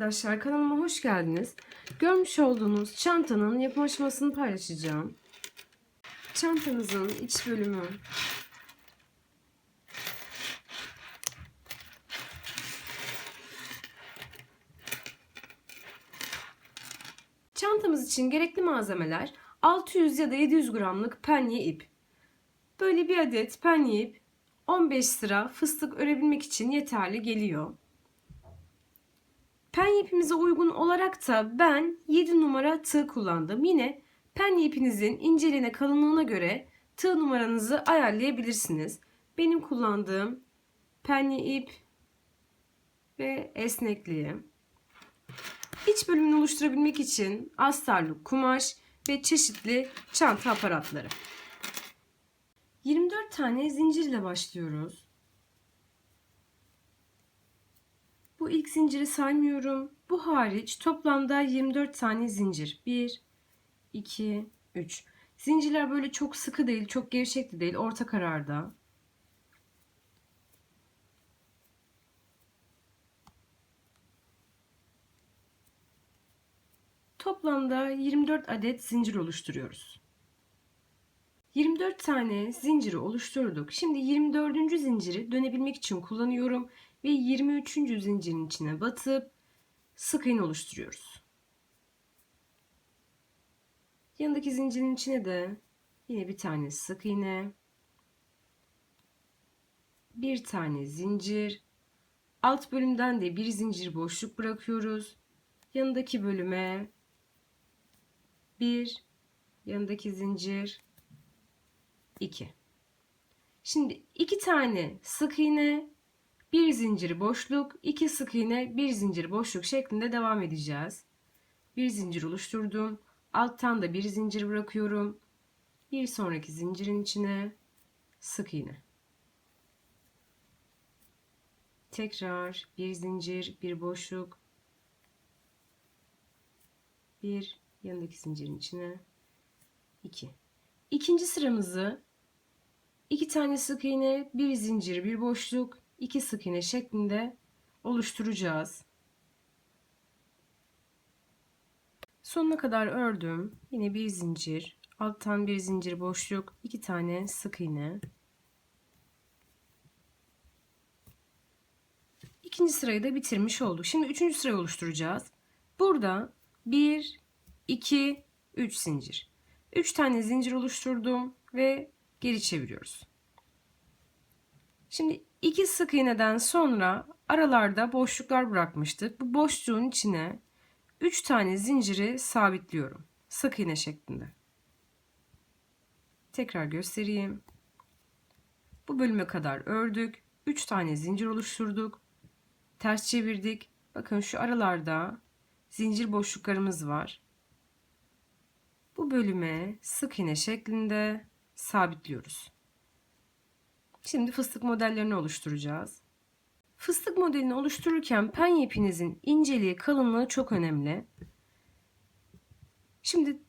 arkadaşlar kanalıma hoş geldiniz. Görmüş olduğunuz çantanın yapım aşamasını paylaşacağım. Çantanızın iç bölümü Çantamız için gerekli malzemeler 600 ya da 700 gramlık penye ip. Böyle bir adet penye ip 15 sıra fıstık örebilmek için yeterli geliyor. Pen ipimize uygun olarak da ben 7 numara tığ kullandım. Yine pen ipinizin inceliğine kalınlığına göre tığ numaranızı ayarlayabilirsiniz. Benim kullandığım penye ip ve esnekliği. İç bölümünü oluşturabilmek için astarlık kumaş ve çeşitli çanta aparatları. 24 tane zincir ile başlıyoruz. Bu ilk zinciri saymıyorum. Bu hariç toplamda 24 tane zincir. 1, 2, 3. Zincirler böyle çok sıkı değil, çok gevşek de değil, orta kararda. Toplamda 24 adet zincir oluşturuyoruz. 24 tane zinciri oluşturduk. Şimdi 24. zinciri dönebilmek için kullanıyorum ve 23. zincirin içine batıp sık iğne oluşturuyoruz. Yanındaki zincirin içine de yine bir tane sık iğne, bir tane zincir, alt bölümden de bir zincir boşluk bırakıyoruz. Yanındaki bölüme bir, yanındaki zincir 2. Şimdi iki tane sık iğne, bir zincir boşluk, iki sık iğne, bir zincir boşluk şeklinde devam edeceğiz. Bir zincir oluşturdum. Alttan da bir zincir bırakıyorum. Bir sonraki zincirin içine sık iğne. Tekrar bir zincir, bir boşluk. Bir yanındaki zincirin içine 2. İkinci sıramızı iki tane sık iğne, bir zincir, bir boşluk, iki sık iğne şeklinde oluşturacağız. Sonuna kadar ördüm. Yine bir zincir, alttan bir zincir boşluk, iki tane sık iğne. İkinci sırayı da bitirmiş olduk. Şimdi üçüncü sırayı oluşturacağız. Burada 1, 2, 3 zincir. 3 tane zincir oluşturdum ve geri çeviriyoruz. Şimdi iki sık iğneden sonra aralarda boşluklar bırakmıştık. Bu boşluğun içine 3 tane zinciri sabitliyorum. Sık iğne şeklinde. Tekrar göstereyim. Bu bölüme kadar ördük. 3 tane zincir oluşturduk. Ters çevirdik. Bakın şu aralarda zincir boşluklarımız var. Bu bölüme sık iğne şeklinde sabitliyoruz. Şimdi fıstık modellerini oluşturacağız. Fıstık modelini oluştururken pen ipinizin inceliği, kalınlığı çok önemli. Şimdi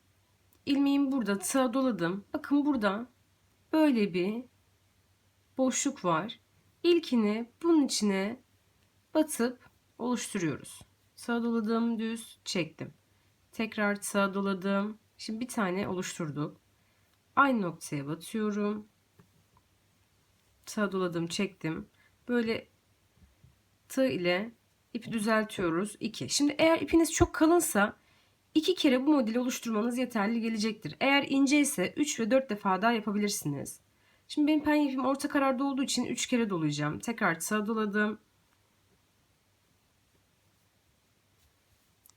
ilmeğimi burada tığa doladım. Bakın burada böyle bir boşluk var. İlkini bunun içine batıp oluşturuyoruz. Sağa doladım, düz çektim. Tekrar sağa doladım. Şimdi bir tane oluşturduk. Aynı noktaya batıyorum. Sağa doladım, çektim. Böyle tığ ile ipi düzeltiyoruz. 2. Şimdi eğer ipiniz çok kalınsa iki kere bu modeli oluşturmanız yeterli gelecektir. Eğer ince ise 3 ve 4 defa daha yapabilirsiniz. Şimdi benim pen ipim orta kararda olduğu için 3 kere dolayacağım. Tekrar sağa doladım.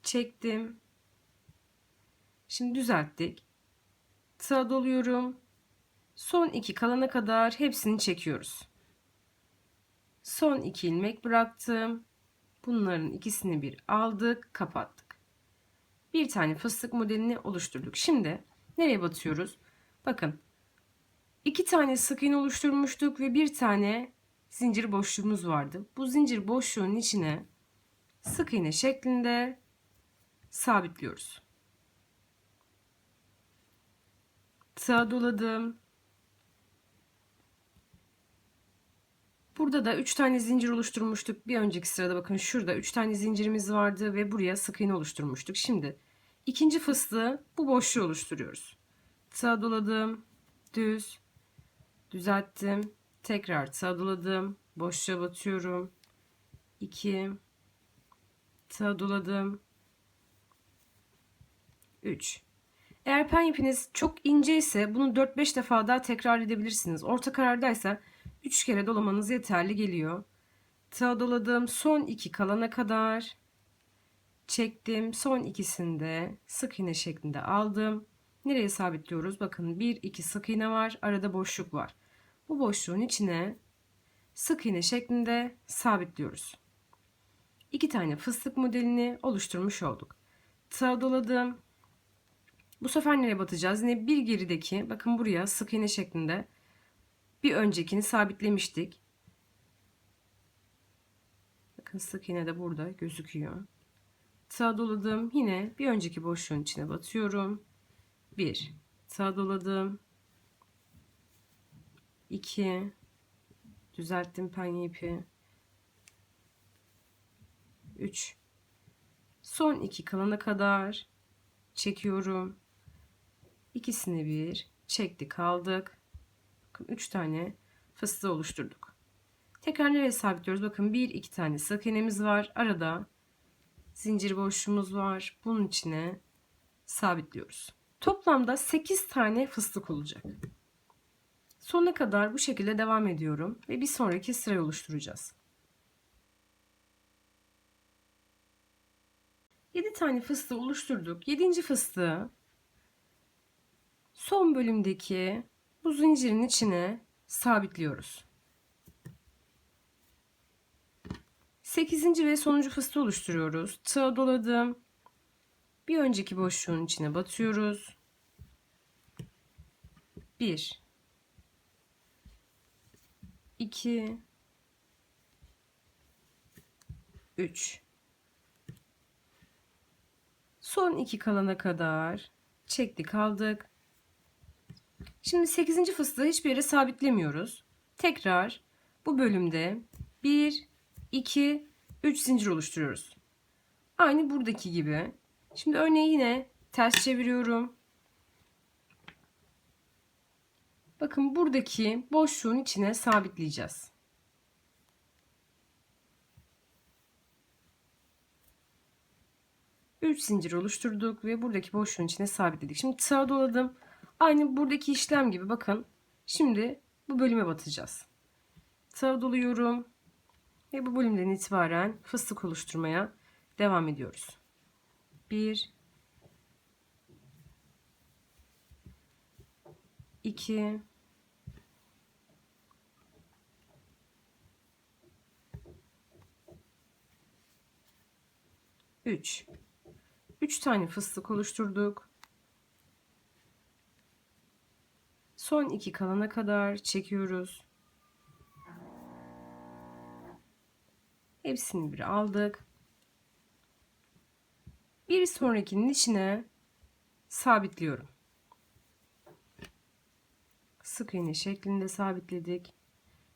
Çektim. Şimdi düzelttik. Sağa doluyorum. Son iki kalana kadar hepsini çekiyoruz. Son iki ilmek bıraktım. Bunların ikisini bir aldık, kapattık. Bir tane fıstık modelini oluşturduk. Şimdi nereye batıyoruz? Bakın. iki tane sık iğne oluşturmuştuk ve bir tane zincir boşluğumuz vardı. Bu zincir boşluğun içine sık iğne şeklinde sabitliyoruz. Sağa doladım. Burada da 3 tane zincir oluşturmuştuk. Bir önceki sırada bakın şurada 3 tane zincirimiz vardı ve buraya sık iğne oluşturmuştuk. Şimdi ikinci fıstığı bu boşluğu oluşturuyoruz. Sağa doladım, düz, düzelttim, tekrar sağa doladım, boşluğa batıyorum. 2 sağa doladım. 3 eğer pen ipiniz çok ince ise bunu 4-5 defa daha tekrar edebilirsiniz. Orta karardaysa 3 kere dolamanız yeterli geliyor. Tığa doladım. Son 2 kalana kadar çektim. Son ikisini de sık iğne şeklinde aldım. Nereye sabitliyoruz? Bakın 1 2 sık iğne var. Arada boşluk var. Bu boşluğun içine sık iğne şeklinde sabitliyoruz. 2 tane fıstık modelini oluşturmuş olduk. Tığa doladım. Bu sefer nereye batacağız? Yine bir gerideki bakın buraya sık iğne şeklinde bir öncekini sabitlemiştik. Bakın sık iğne de burada gözüküyor. Sağ doladım. Yine bir önceki boşluğun içine batıyorum. 1. Sağ doladım. 2. Düzelttim penye ipi. 3. Son iki kalana kadar çekiyorum. İkisini bir çektik aldık. Bakın 3 tane fıstığı oluşturduk. Tekrar nereye sabitliyoruz? Bakın bir iki tane sık iğnemiz var. Arada zincir boşluğumuz var. Bunun içine sabitliyoruz. Toplamda 8 tane fıstık olacak. Sonuna kadar bu şekilde devam ediyorum ve bir sonraki sırayı oluşturacağız. 7 tane fıstığı oluşturduk. 7. fıstığı son bölümdeki bu zincirin içine sabitliyoruz. 8. ve sonuncu fıstığı oluşturuyoruz. Tığa doladım. Bir önceki boşluğun içine batıyoruz. 1 2 3 Son iki kalana kadar çektik aldık. Şimdi 8. fıstığı hiçbir yere sabitlemiyoruz. Tekrar bu bölümde 1, 2, 3 zincir oluşturuyoruz. Aynı buradaki gibi. Şimdi örneği yine ters çeviriyorum. Bakın buradaki boşluğun içine sabitleyeceğiz. Üç zincir oluşturduk ve buradaki boşluğun içine sabitledik. Şimdi sağa doladım. Aynı buradaki işlem gibi bakın. Şimdi bu bölüme batacağız. Sağa doluyorum. Ve bu bölümden itibaren fıstık oluşturmaya devam ediyoruz. 1 2 3 3 tane fıstık oluşturduk. Son iki kalana kadar çekiyoruz. Hepsini bir aldık. Bir sonrakinin içine sabitliyorum. Sık iğne şeklinde sabitledik.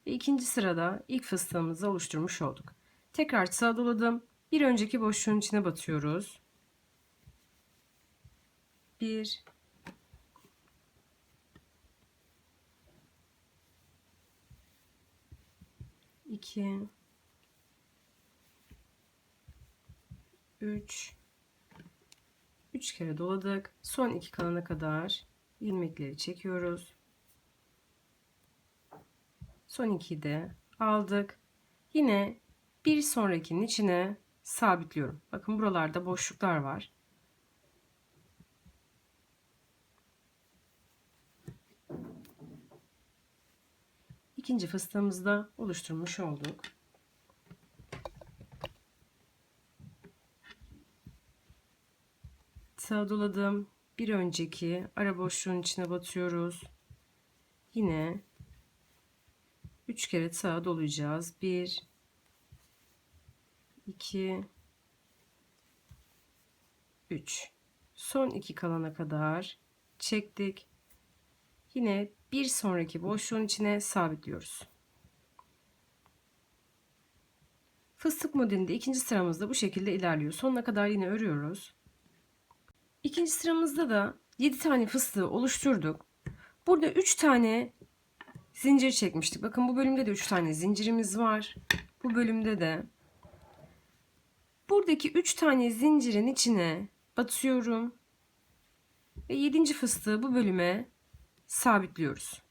Ve ikinci sırada ilk fıstığımızı oluşturmuş olduk. Tekrar sağa doladım. Bir önceki boşluğun içine batıyoruz. Bir, 2 3 3 kere doladık. Son iki kalana kadar ilmekleri çekiyoruz. Son iki de aldık. Yine bir sonrakinin içine sabitliyorum. Bakın buralarda boşluklar var. İkinci fıstığımızı da oluşturmuş olduk. Sağa doladım. Bir önceki ara boşluğun içine batıyoruz. Yine 3 kere sağa dolayacağız. 1 2 3 son iki kalana kadar çektik. Yine bir sonraki boşluğun içine sabitliyoruz. Fıstık modelinde ikinci sıramızda bu şekilde ilerliyor. Sonuna kadar yine örüyoruz. İkinci sıramızda da 7 tane fıstığı oluşturduk. Burada 3 tane zincir çekmiştik. Bakın bu bölümde de 3 tane zincirimiz var. Bu bölümde de. Buradaki 3 tane zincirin içine batıyorum. Ve 7. fıstığı bu bölüme sabitliyoruz.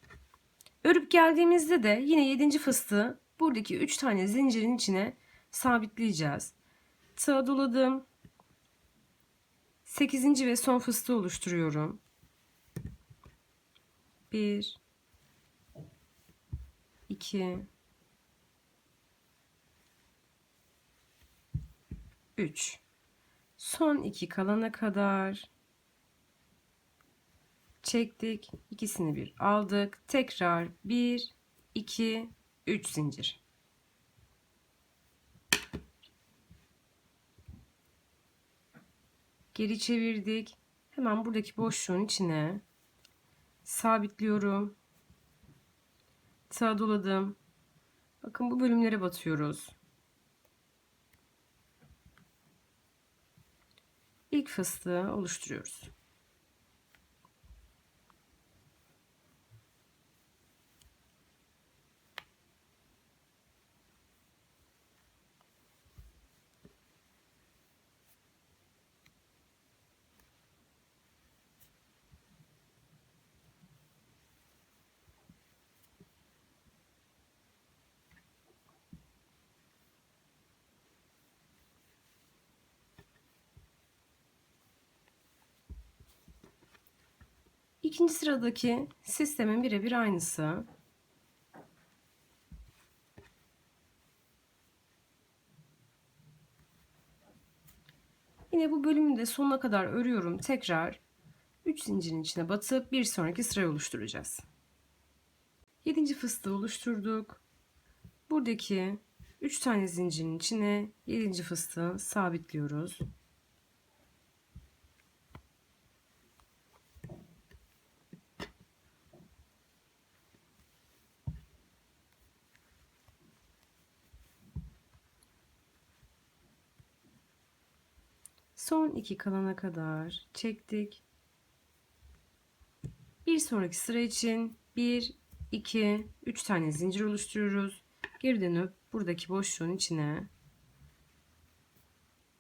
Örüp geldiğimizde de yine 7. fıstığı buradaki 3 tane zincirin içine sabitleyeceğiz. Tığa doladım. 8. ve son fıstığı oluşturuyorum. 1 2 3 son iki kalana kadar çektik. İkisini bir aldık. Tekrar 1 2 3 zincir. Geri çevirdik. Hemen buradaki boşluğun içine sabitliyorum. Tığa doladım. Bakın bu bölümlere batıyoruz. İlk fıstığı oluşturuyoruz. İkinci sıradaki sistemin birebir aynısı. Yine bu bölümü de sonuna kadar örüyorum. Tekrar 3 zincirin içine batıp bir sonraki sırayı oluşturacağız. 7. fıstığı oluşturduk. Buradaki 3 tane zincirin içine 7. fıstığı sabitliyoruz. Son iki kalana kadar çektik. Bir sonraki sıra için 1, 2, 3 tane zincir oluşturuyoruz. Geri dönüp buradaki boşluğun içine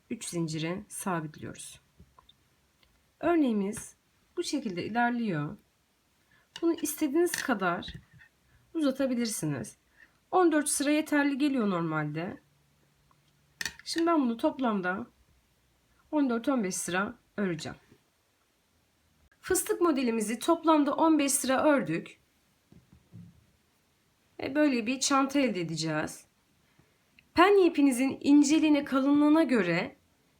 3 zinciri sabitliyoruz. Örneğimiz bu şekilde ilerliyor. Bunu istediğiniz kadar uzatabilirsiniz. 14 sıra yeterli geliyor normalde. Şimdi ben bunu toplamda 14-15 sıra öreceğim. Fıstık modelimizi toplamda 15 sıra ördük. Ve böyle bir çanta elde edeceğiz. Pen ipinizin inceliğine kalınlığına göre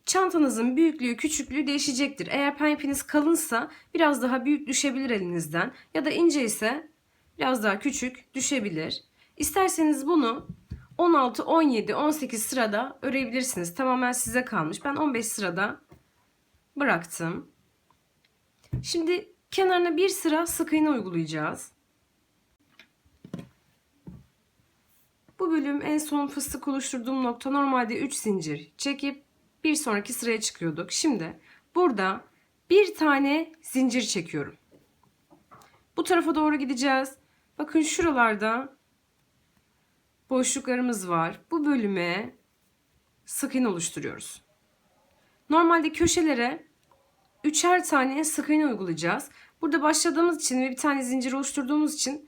çantanızın büyüklüğü küçüklüğü değişecektir. Eğer pen ipiniz kalınsa biraz daha büyük düşebilir elinizden ya da ince ise biraz daha küçük düşebilir. İsterseniz bunu 16, 17, 18 sırada örebilirsiniz. Tamamen size kalmış. Ben 15 sırada bıraktım. Şimdi kenarına bir sıra sık iğne uygulayacağız. Bu bölüm en son fıstık oluşturduğum nokta normalde 3 zincir çekip bir sonraki sıraya çıkıyorduk. Şimdi burada bir tane zincir çekiyorum. Bu tarafa doğru gideceğiz. Bakın şuralarda boşluklarımız var. Bu bölüme sık iğne oluşturuyoruz. Normalde köşelere üçer tane sık iğne uygulayacağız. Burada başladığımız için ve bir tane zincir oluşturduğumuz için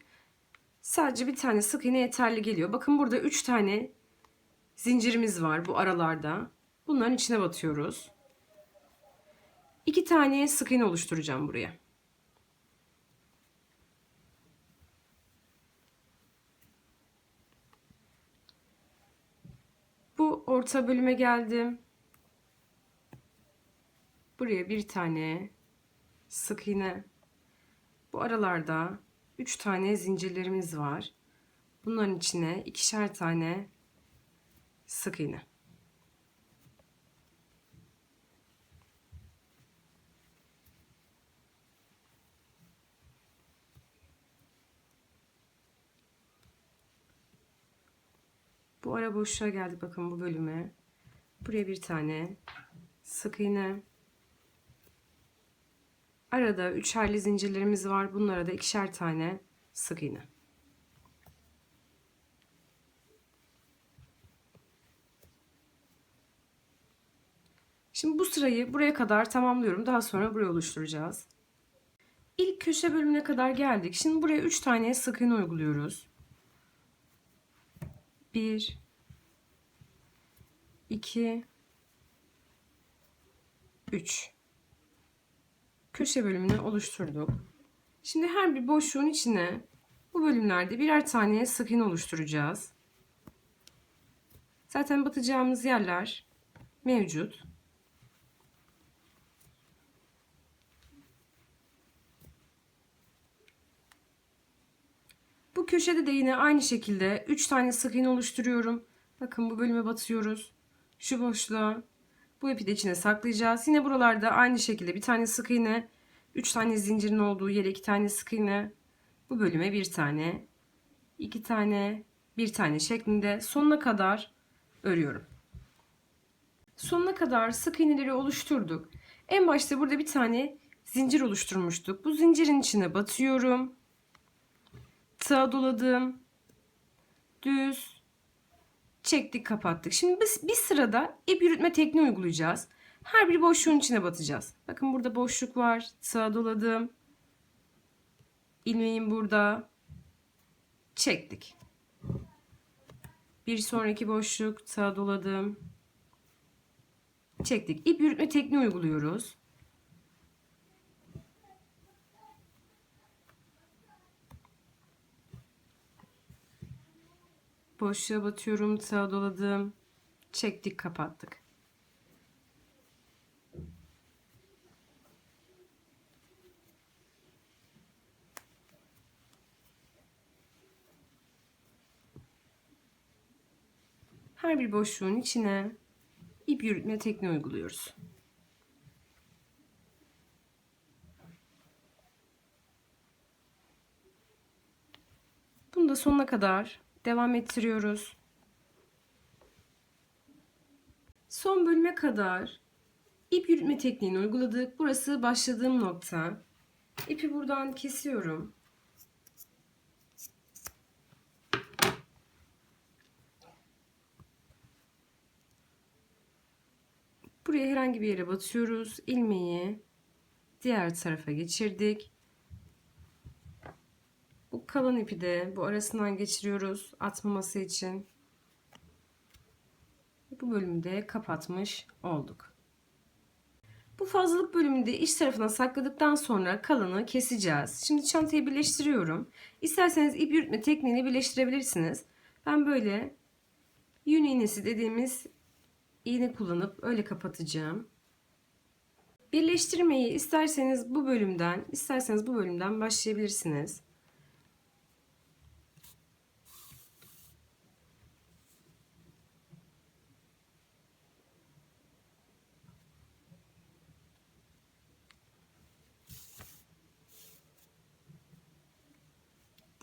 sadece bir tane sık iğne yeterli geliyor. Bakın burada üç tane zincirimiz var bu aralarda. Bunların içine batıyoruz. İki tane sık iğne oluşturacağım buraya. Bu orta bölüme geldim. Buraya bir tane sık iğne. Bu aralarda 3 tane zincirlerimiz var. Bunların içine ikişer tane sık iğne. Bu ara boşluğa geldik bakın bu bölüme. Buraya bir tane sık iğne. Arada üçerli zincirlerimiz var. Bunlara da ikişer tane sık iğne. Şimdi bu sırayı buraya kadar tamamlıyorum. Daha sonra buraya oluşturacağız. İlk köşe bölümüne kadar geldik. Şimdi buraya 3 tane sık iğne uyguluyoruz. 1 2 3 köşe bölümünü oluşturduk. Şimdi her bir boşluğun içine bu bölümlerde birer tane sık iğne oluşturacağız. Zaten batacağımız yerler mevcut. Köşede de yine aynı şekilde 3 tane sık iğne oluşturuyorum. Bakın bu bölüme batıyoruz. Şu boşluğa bu ipi de içine saklayacağız. Yine buralarda aynı şekilde bir tane sık iğne, 3 tane zincirin olduğu yere 2 tane sık iğne, bu bölüme bir tane, 2 tane, bir tane şeklinde sonuna kadar örüyorum. Sonuna kadar sık iğneleri oluşturduk. En başta burada bir tane zincir oluşturmuştuk. Bu zincirin içine batıyorum. Tığa doladım. Düz. Çektik kapattık. Şimdi biz bir sırada ip yürütme tekniği uygulayacağız. Her bir boşluğun içine batacağız. Bakın burada boşluk var. Tığa doladım. İlmeğim burada. Çektik. Bir sonraki boşluk tığa doladım. Çektik. İp yürütme tekniği uyguluyoruz. Boşluğa batıyorum, tığa doladım. Çektik, kapattık. Her bir boşluğun içine ip yürütme tekniği uyguluyoruz. Bunu da sonuna kadar devam ettiriyoruz. Son bölüme kadar ip yürütme tekniğini uyguladık. Burası başladığım nokta. İpi buradan kesiyorum. Buraya herhangi bir yere batıyoruz. İlmeği diğer tarafa geçirdik. Kalan ipi de bu arasından geçiriyoruz atmaması için. Bu bölümü de kapatmış olduk. Bu fazlalık bölümünü iç tarafına sakladıktan sonra kalanı keseceğiz. Şimdi çantayı birleştiriyorum. İsterseniz ip yürütme tekniğini birleştirebilirsiniz. Ben böyle yün iğnesi dediğimiz iğne kullanıp öyle kapatacağım. Birleştirmeyi isterseniz bu bölümden, isterseniz bu bölümden başlayabilirsiniz.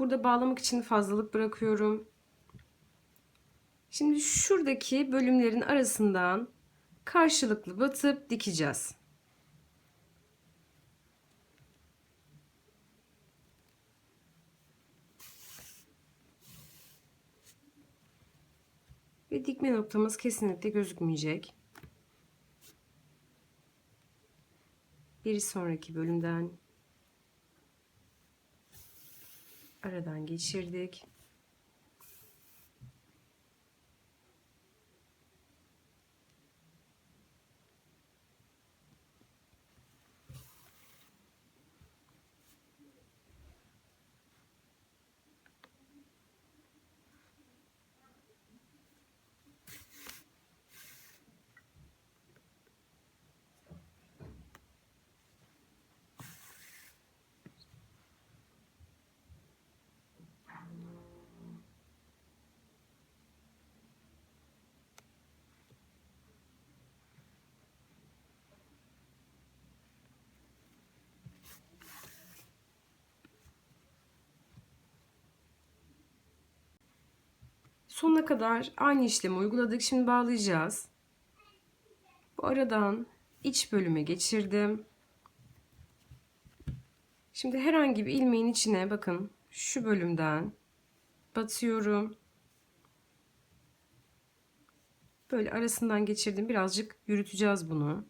Burada bağlamak için fazlalık bırakıyorum. Şimdi şuradaki bölümlerin arasından karşılıklı batıp dikeceğiz. Ve dikme noktamız kesinlikle gözükmeyecek. Bir sonraki bölümden aradan geçirdik. Sonuna kadar aynı işlemi uyguladık. Şimdi bağlayacağız. Bu aradan iç bölüme geçirdim. Şimdi herhangi bir ilmeğin içine bakın şu bölümden batıyorum. Böyle arasından geçirdim. Birazcık yürüteceğiz bunu.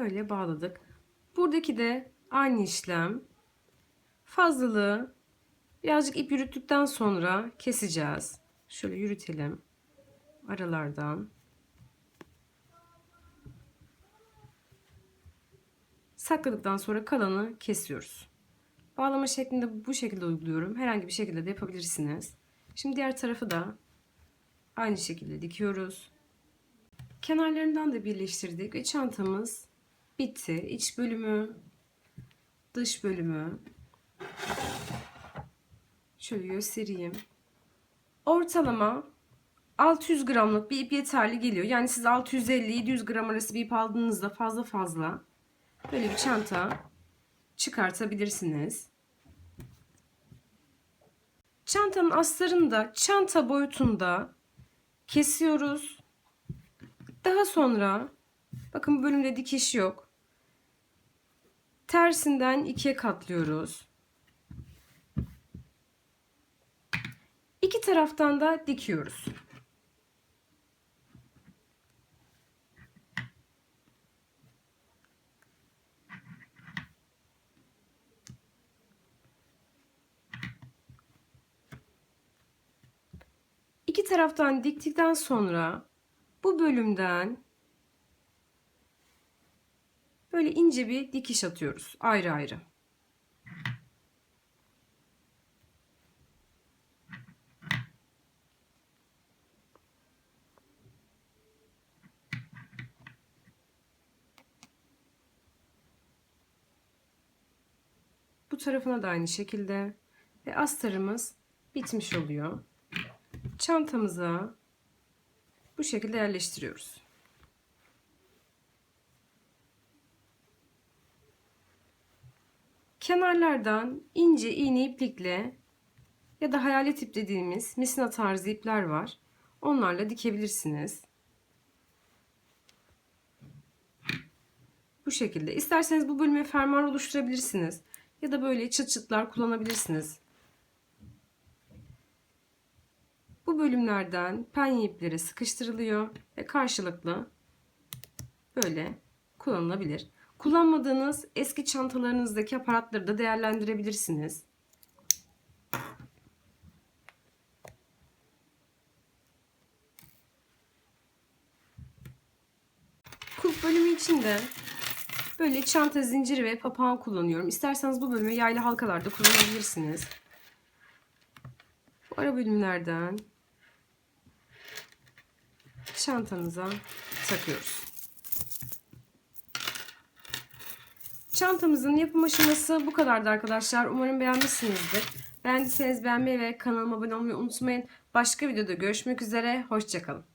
Böyle bağladık. Buradaki de aynı işlem. Fazlalığı birazcık ip yürüttükten sonra keseceğiz. Şöyle yürütelim. Aralardan. Sakladıktan sonra kalanı kesiyoruz. Bağlama şeklinde bu şekilde uyguluyorum. Herhangi bir şekilde de yapabilirsiniz. Şimdi diğer tarafı da aynı şekilde dikiyoruz. Kenarlarından da birleştirdik ve çantamız bitti. İç bölümü, dış bölümü. Şöyle göstereyim. Ortalama 600 gramlık bir ip yeterli geliyor. Yani siz 650-700 gram arası bir ip aldığınızda fazla fazla böyle bir çanta çıkartabilirsiniz. Çantanın astarını da çanta boyutunda kesiyoruz. Daha sonra bakın bu bölümde dikiş yok. Tersinden ikiye katlıyoruz. İki taraftan da dikiyoruz. İki taraftan diktikten sonra bu bölümden böyle ince bir dikiş atıyoruz ayrı ayrı. Bu tarafına da aynı şekilde ve astarımız bitmiş oluyor. Çantamıza bu şekilde yerleştiriyoruz. Kenarlardan ince iğne iplikle ya da hayalet ip dediğimiz misina tarzı ipler var. Onlarla dikebilirsiniz. Bu şekilde. İsterseniz bu bölüme fermuar oluşturabilirsiniz. Ya da böyle çıt çıtlar kullanabilirsiniz. Bu bölümlerden penye ipleri sıkıştırılıyor ve karşılıklı böyle kullanılabilir. Kullanmadığınız eski çantalarınızdaki aparatları da değerlendirebilirsiniz. Kulp bölümü için de böyle çanta zinciri ve papağan kullanıyorum. İsterseniz bu bölümü yaylı halkalarda kullanabilirsiniz. Bu ara bölümlerden çantamıza takıyoruz. Çantamızın yapım aşaması bu kadardı arkadaşlar. Umarım beğenmişsinizdir. Beğendiyseniz beğenmeyi ve kanalıma abone olmayı unutmayın. Başka videoda görüşmek üzere. Hoşçakalın.